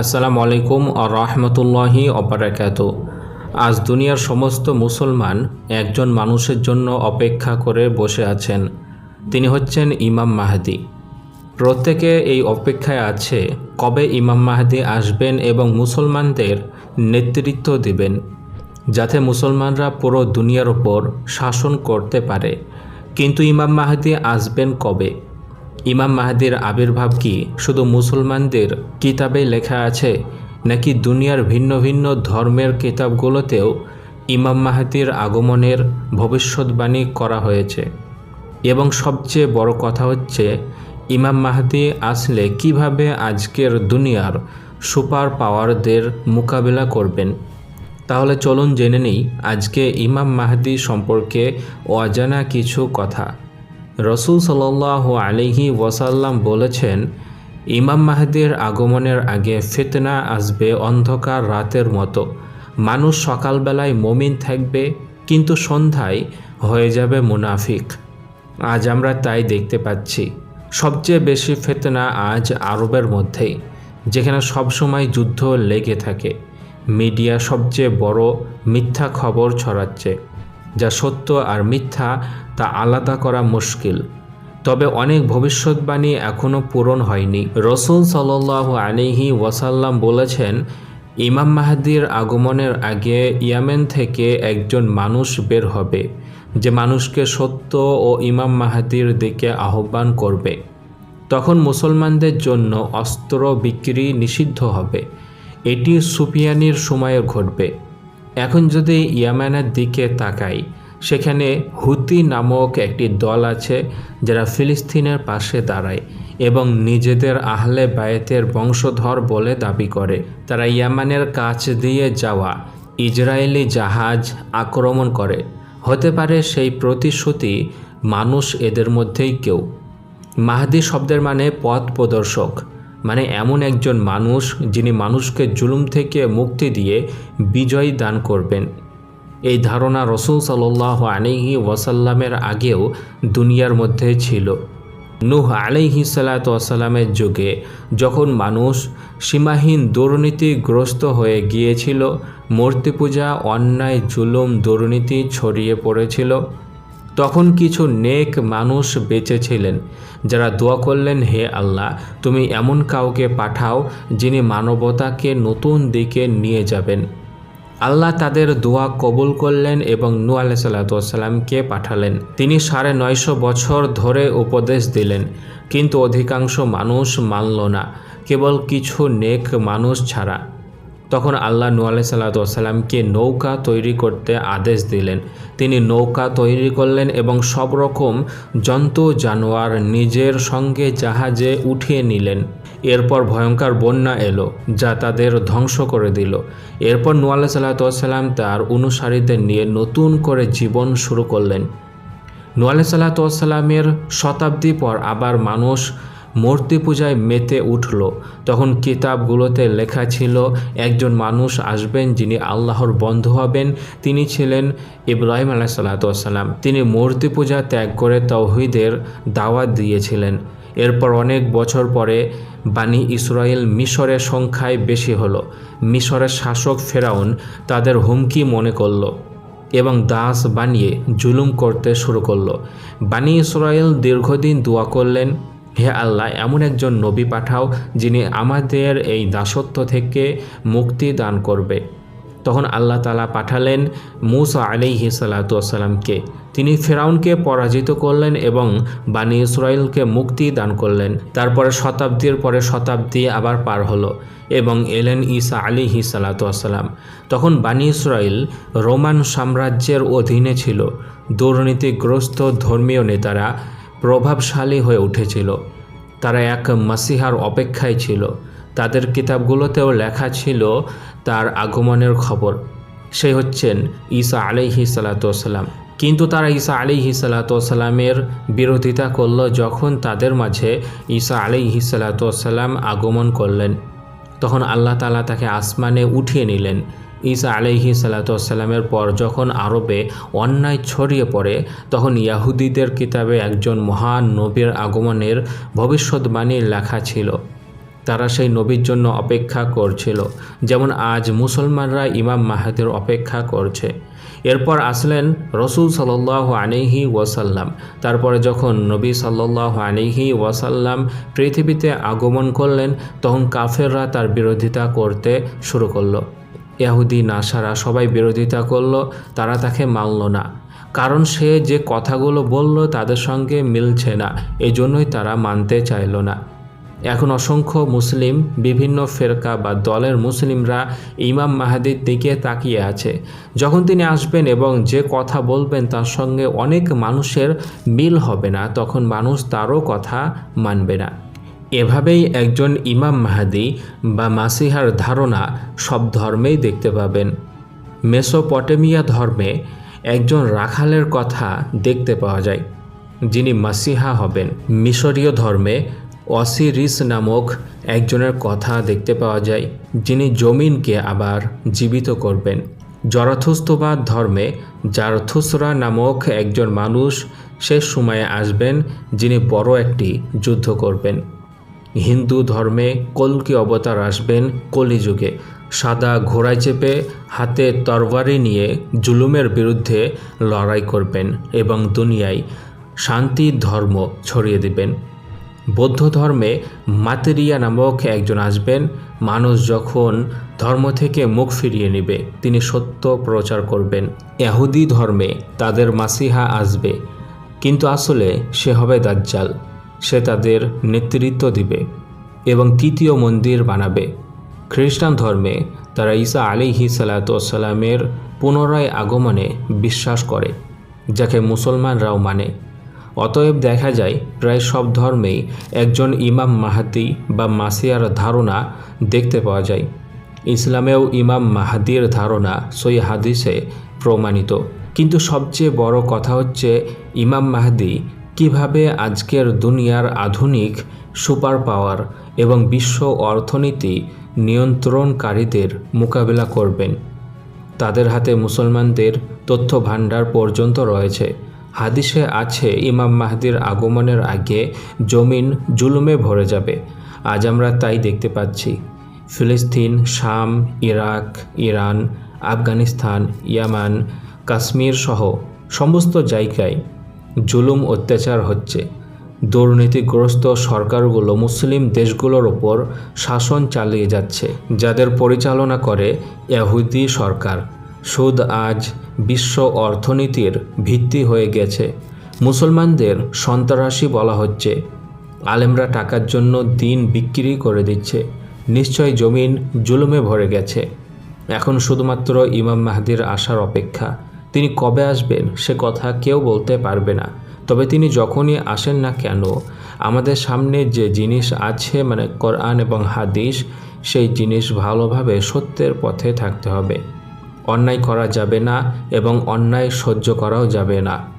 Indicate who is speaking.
Speaker 1: আসসালামু আলাইকুম আ রহমতুল্লাহি অবরাকাত আজ দুনিয়ার সমস্ত মুসলমান একজন মানুষের জন্য অপেক্ষা করে বসে আছেন। তিনি হচ্ছেন ইমাম মাহাদি। প্রত্যেকে এই অপেক্ষায় আছে কবে ইমাম মাহাদি আসবেন এবং মুসলমানদের নেতৃত্ব দিবেন, যাতে মুসলমানরা পুরো দুনিয়ার ওপর শাসন করতে পারে। কিন্তু ইমাম মাহাদি আসবেন কবে? ইমাম মাহাদির আবির্ভাব কি শুধু মুসলমানদের কিতাবে লেখা আছে, নাকি দুনিয়ার ভিন্ন ভিন্ন ধর্মের কিতাবগুলোতেও ইমাম মাহাদির আগমনের ভবিষ্যৎবাণী করা হয়েছে? এবং সবচেয়ে বড় কথা হচ্ছে, ইমাম মাহাদি আসলে কীভাবে আজকের দুনিয়ার সুপার পাওয়ারদের মোকাবিলা করবেন? তাহলে চলুন জেনে নিই আজকে ইমাম মাহাদি সম্পর্কে অজানা কিছু কথা। রসুল সাল্লাহ আলিহি ওয়াসাল্লাম বলেছেন, ইমাম মাহাদির আগমনের আগে ফিতনা আসবে অন্ধকার রাতের মতো। মানুষ সকালবেলায় মমিন থাকবে, কিন্তু সন্ধ্যায় হয়ে যাবে মুনাফিক। আজ আমরা তাই দেখতে পাচ্ছি। সবচেয়ে বেশি ফেতনা আজ আরবের মধ্যেই, যেখানে সবসময় যুদ্ধ লেগে থাকে। মিডিয়া সবচেয়ে বড় মিথ্যা খবর ছড়াচ্ছে। যা সত্য আর মিথ্যা তা আলাদা করা মুশকিল। তবে অনেক ভবিষ্যৎবাণী এখনও পূরণ হয়নি। রসুল সাল্লাহ আলিহি ওয়াসাল্লাম বলেছেন, ইমাম মাহাদির আগমনের আগে ইয়ামেন থেকে একজন মানুষ বের হবে, যে মানুষকে সত্য ও ইমাম মাহাদির দিকে আহ্বান করবে। তখন মুসলমানদের জন্য অস্ত্র বিক্রি নিষিদ্ধ হবে। এটি সুফিয়ানির সময়ে ঘটবে। এখন যদি ইয়ামানের দিকে তাকাই, সেখানে হুতি নামক একটি দল আছে যারা ফিলিস্তিনের পাশে দাঁড়ায় এবং নিজেদের আহলে বায়েতের বংশধর বলে দাবি করে। তারা ইয়ামানের কাছ দিয়ে যাওয়া ইসরায়েলি জাহাজ আক্রমণ করে। হতে পারে সেই প্রতিশ্রুতি মানুষ এদের মধ্যেই কেউ। মাহাদি শব্দের মানে পথ প্রদর্শক। মানে এমন একজন মানুষ যিনি মানুষকে জুলুম থেকে মুক্তি দিয়ে বিজয় দান করবেন। এই ধারণা রসুল সাল্লাহ আলিহি ওয়াসাল্লামের আগেও দুনিয়ার মধ্যে ছিল। নুহ আলিহি সালাতামের যুগে যখন মানুষ সীমাহীন দুর্নীতিগ্রস্ত হয়ে গিয়েছিল মূর্তি পূজা অন্যায়, জুলুম, দুর্নীতি ছড়িয়ে পড়েছিল তখন কিছু নেক মানুষ বেঁচে ছিলেন যারা দোয়া করলেন, হে আল্লাহ, তুমি এমন কাউকে পাঠাও যিনি মানবতাকে নতুন দিকে নিয়ে যাবেন। আল্লাহ তাদের দোয়া কবুল করলেন এবং নু আলাহ সাল্লাতামকে পাঠালেন। তিনি সাড়ে নয়শো বছর ধরে উপদেশ দিলেন, কিন্তু অধিকাংশ মানুষ মানল না, কেবল কিছু নেক মানুষ ছাড়া। তখন আল্লাহ নু আলাই সাল্লাতামকে নৌকা তৈরি করতে আদেশ দিলেন। তিনি নৌকা তৈরি করলেন এবং সব রকম জন্তু, জানোয়ার নিজের সঙ্গে জাহাজে উঠিয়ে নিলেন। এরপর ভয়ঙ্কর বন্যা এলো, যা তাদের ধ্বংস করে দিল। এরপর নু আল্লাহ সাল্লাতাম তার অনুসারীদের নিয়ে নতুন করে জীবন শুরু করলেন। নু আল্লাহ সাল্লাতামের শতাব্দী পর আবার মানুষ মূর্তি পূজায় মেতে উঠল। তখন কিতাবগুলোতে লেখা ছিল, একজন মানুষ আসবেন যিনি আল্লাহর বন্ধু হবেন, তিনি ছিলেন ইব্রাহিম আলাহ সাল্লাতাম তিনি মূর্তি পূজা ত্যাগ করে তৌহিদের দাওয়াত দিয়েছিলেন। এরপর অনেক বছর পরে বাণী ইসরায়েল মিশরের সংখ্যায় বেশি হলো। মিশরের শাসক ফেরাউন তাদের হুমকি মনে করল এবং দাস বানিয়ে জুলুম করতে শুরু করল। বাণী ইসরায়েল দীর্ঘদিন দোয়া করলেন হে আল্লাহ, এমন একজন নবী পাঠাও যিনি আমাদের এই দাসত্ব থেকে মুক্তি দান করবে। তখন আল্লাহ তালা পাঠালেন মুসা আলিহি সাল্লাতুয়াসাল্লামকে তিনি ফেরাউনকে পরাজিত করলেন এবং বানি ইসরায়েলকে মুক্তি দান করলেন। তারপরে শতাব্দীর পরে শতাব্দী আবার পার হলো এবং এলেন ঈসা আলিহি সাল্লাতুয়াসাল্লাম তখন বানি ইসরায়েল রোমান সাম্রাজ্যের অধীনে ছিল। দুর্নীতিগ্রস্ত ধর্মীয় নেতারা প্রভাবশালী হয়ে উঠেছিল। তারা এক মাসিহার অপেক্ষায় ছিল। তাদের কিতাবগুলোতেও লেখা ছিল তার আগমনের খবর। সে হচ্ছেন ঈসা আলিহি সালাতাম কিন্তু তারা ঈসা আলিহি সালাতামের বিরোধিতা করল যখন তাদের মাঝে ঈসা আলিহি সালাতাম আগমন করলেন। তখন আল্লাহ তালা তাকে আসমানে উঠিয়ে নিলেন। ঈসা আলহি সাল্লাতামের পর যখন আরবে অন্যায় ছড়িয়ে পড়ে, তখন ইয়াহুদিদের কিতাবে একজন মহান নবীর আগমনের ভবিষ্যৎবাণী লেখা ছিল। তারা সেই নবীর জন্য অপেক্ষা করছিল, যেমন আজ মুসলমানরা ইমাম মাহাদির অপেক্ষা করছে। এরপর আসলেন রসুল সাল্লাহ আলিহি ওয়াসাল্লাম। তারপরে যখন নবী সাল্লাহ আলিহি ওয়াসাল্লাম পৃথিবীতে আগমন করলেন, তখন কাফেররা তার বিরোধিতা করতে শুরু করল। ইয়াহুদি নাসারা সবাই বিরোধিতা করল, তারা তাকে মানল না। কারণ সে যে কথাগুলো বলল তাদের সঙ্গে মিলছে না, এজন্যই তারা মানতে চাইল না। এখন অসংখ্য মুসলিম, বিভিন্ন ফেরকা বা দলের মুসলিমরা ইমাম মাহাদির দিকে তাকিয়ে আছে। যখন তিনি আসবেন এবং যে কথা বলবেন তার সঙ্গে অনেক মানুষের মিল হবে না, তখন মানুষ তারও কথা মানবে না। এভাবেই একজন ইমাম মাহাদি বা মাসিহার ধারণা সব ধর্মেই দেখতে পাবেন। মেসোপটেমিয়া ধর্মে একজন রাখালের কথা দেখতে পাওয়া যায়, যিনি মাসিহা হবেন। মিশরীয় ধর্মে অসিরিস নামক একজনের কথা দেখতে পাওয়া যায়, যিনি জমিনকে আবার জীবিত করবেন। জরথুস্তবাদ ধর্মে জারথুসরা নামক একজন মানুষ শেষ সময়ে আসবেন, যিনি বড় একটি যুদ্ধ করবেন। হিন্দু ধর্মে কলকি অবতার আসবেন কলিযুগে। সাদা ঘোড়ায় চেপে হাতে তরবারি নিয়ে জুলুমের বিরুদ্ধে লড়াই করবেন এবং দুনিয়ায় শান্তি, ধর্ম ছড়িয়ে দেবেন। বৌদ্ধ ধর্মে মাতেরিয়া নামক একজন আসবেন। মানুষ যখন ধর্ম থেকে মুখ ফিরিয়ে নেবে, তিনি সত্য প্রচার করবেন। এহুদি ধর্মে তাদের মাসিহা আসবে, কিন্তু আসলে সে হবে দাজ্জাল। সে তাদের নেতৃত্ব দিবে এবং তৃতীয় মন্দির বানাবে। খ্রিস্টান ধর্মে তারা ঈসা আলিহি সালাতামের পুনরায় আগমনে বিশ্বাস করে, যাকে মুসলমানরাও মানে। অতএব দেখা যায়, প্রায় সব ধর্মেই একজন ইমাম মাহাদি বা মাসিয়ার ধারণা দেখতে পাওয়া যায়। ইসলামেও ইমাম মাহাদির ধারণা সই হাদিসে প্রমাণিত। কিন্তু সবচেয়ে বড় কথা হচ্ছে, ইমাম মাহাদি কীভাবে আজকের দুনিয়ার আধুনিক সুপার পাওয়ার এবং বিশ্ব অর্থনীতি নিয়ন্ত্রণকারীদের মোকাবিলা করবেন? তাদের হাতে মুসলমানদের তথ্য ভাণ্ডার পর্যন্ত রয়েছে। হাদিসে আছে, ইমাম মাহদির আগমনের আগে জমিন জুলুমে ভরে যাবে। আজ আমরা তাই দেখতে পাচ্ছি। ফিলিস্তিন, শাম, ইরাক, ইরান, আফগানিস্তান, ইয়ামান, কাশ্মীর সহ সমস্ত জায়গায় জুলুম অত্যাচার হচ্ছে। দুর্নীতিগ্রস্ত সরকারগুলো মুসলিম দেশগুলোর ওপর শাসন চালিয়ে যাচ্ছে, যাদের পরিচালনা করে এহুদি সরকার। সুদ আজ বিশ্ব অর্থনীতির ভিত্তি হয়ে গেছে। মুসলমানদের সন্ত্রাসী বলা হচ্ছে। আলেমরা টাকার জন্য দিন বিক্রি করে দিচ্ছে। নিশ্চয় জমিন জুলুমে ভরে গেছে। এখন শুধুমাত্র ইমাম মাহাদির আসার অপেক্ষা। তিনি কবে আসবেন সে কথা কেউ বলতে পারবে না। তবে তিনি যখনই আসেন না কেন, আমাদের সামনে যে জিনিস আছে মানে কোরআন এবং হাদিস, সেই জিনিস ভালোভাবে সত্যের পথে থাকতে হবে। অন্যায় করা যাবে না এবং অন্যায় সহ্য করাও যাবে না।